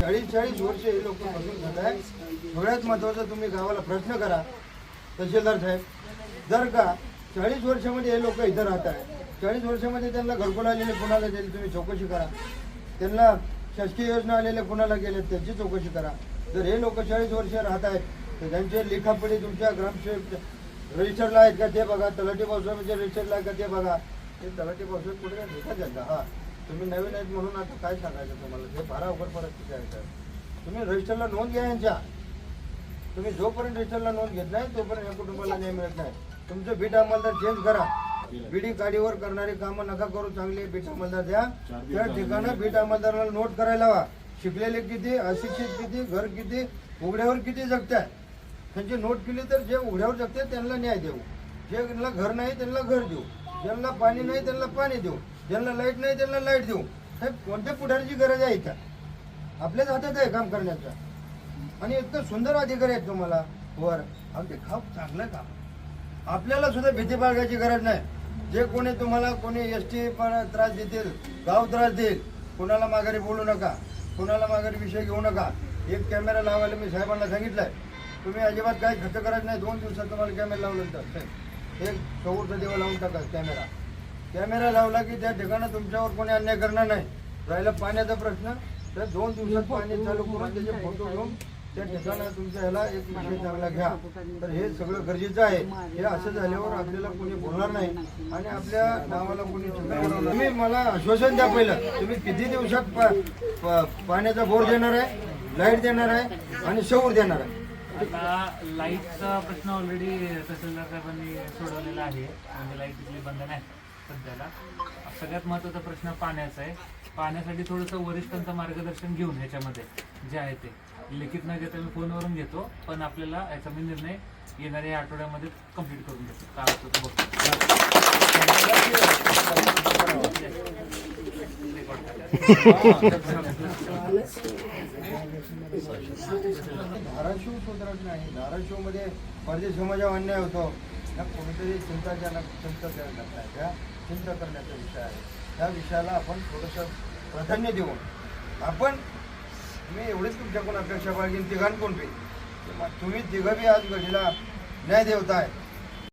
चाळीस चाळीस वर्ष हे लोक बसून खात आहे. सगळ्यात महत्वाचं तुम्ही गावाला प्रश्न करा. तहसीलदार साहेब जर का चाळीस वर्षामध्ये हे लोक इथं राहत आहे चाळीस वर्षामध्ये त्यांना घरकुल आलेले कुणाला दिले तुम्ही चौकशी करा. त्यांना शासकीय योजना आलेल्या कुणाला गेल्या त्याची चौकशी करा. जर हे लोक चाळीस वर्ष राहत आहेत तर त्यांचे लिखापडी तुमच्या ग्रामसेवक रजिस्टरला आहेत का ते बघा तलाठी पावसामध्ये रजिस्टरला आहे का ते बघा. ते तलाठी पावसाळ्यात कुठे काय भेटा त्यांना हा. तुम्ही नवीन आहेत म्हणून आता काय सांगायचं तुम्हाला? ते फार अवघड परिस्थिती आहे सर तुम्ही रजिस्टरला नोंद घ्या यांच्या. तुम्ही जोपर्यंत रजिस्टरला नोंद घेत नाही तोपर्यंत या कुटुंबाला न्याय मिळत नाही. तुमचं बीट अंमलदार चेंज करा. बिडी गाडीवर करणारी कामं नका करू चांगले बीट अंमलदार द्या. त्या ठिकाणी बीट अंमलदाराला नोट करायला हवा शिकलेले किती अशिक्षित किती घर किती उघड्यावर किती जगताय? त्यांची नोट केली तर जे उघड्यावर जगते त्यांना न्याय देऊ. ज्यांना घर नाही त्यांना घर देऊ. ज्यांना पाणी नाही त्यांना पाणी देऊ. ज्यांना लाइट नाही त्यांना लाइट देऊ. साहेब कोणत्या पुढारीची गरज आहे इथं? आपल्याच हातात आहे काम करण्याचं. आणि इतकं सुंदर अधिकार आहेत तुम्हाला. वर. अगदी खाप चांगलं काम. आपल्याला सुद्धा भीती बाळगायची गरज नाही. जे कोणी तुम्हाला कोणी एस टी त्रास देतील गाव त्रास देईल कोणाला माघारी बोलू नका कोणाला माघारी विषय घेऊ नका. एक कॅमेरा लावायला मी साहेबांना सांगितलंय. तुम्ही अजिबात काही खर्च करत नाही. दोन दिवसात तुम्हाला कॅमेरा लावल्यानंतर तर साहेब. एक चौरचा देवा लावून टाका कॅमेरा कॅमेरा लावला की त्या ठिकाणी तुमच्यावर कोणी अन्याय करणार नाही. राहिला पाण्याचा प्रश्न. तर दोन दिवसात पाणी चालू करून त्याचे फोटो घेऊन त्या ठिकाणी तुमच्या ह्याला एक विषय चांगला घ्या. तर हे सगळं गरजेचं आहे. हे असं झाल्यावर आपल्याला कोणी बोलणार नाही. आणि आपल्या नावाला कोणी चिंता करणार नाही. तुम्ही मला आश्वासन द्या पहिलं. तुम्ही किती दिवसात पा- पाण्याचा बोर देणार आहे लाइट देणार आहे आणि सौर देणार आहे? आता लाईटचा प्रश्न ऑलरेडी तहसीलदार साहेबांनी सोडवलेला आहे. म्हणजे लाइट तिथली बंद नाही. सध्याला. सगळ्यात महत्त्वाचा प्रश्न पाण्याचा आहे. पाण्यासाठी थोडंसं वरिष्ठांचं मार्गदर्शन घेऊन ह्याच्यामध्ये जे आहे ते. लिखित न घेता मी फोनवरून घेतो पण आपल्याला याचा मी निर्णय येणाऱ्या या आठवड्यामध्ये कंप्लीट करून घेतो काय होतं ते बघतो. धाराशिव सुधारत नाही धाराशिवमध्ये परदेश समाजावर अन्याय होतो. या कोणीतरी चिंताजनक चिंता करण्यात नाही त्या चिंता करण्याचा विषय आहे. त्या विषयाला आपण थोडंसं प्राधान्य देऊन आपण मी एवढीच तुमच्याकडून अपेक्षा बाळगीन तिघांकडून बी. तुम्ही तिघं बी आज घडीला न्याय देवताय आहे.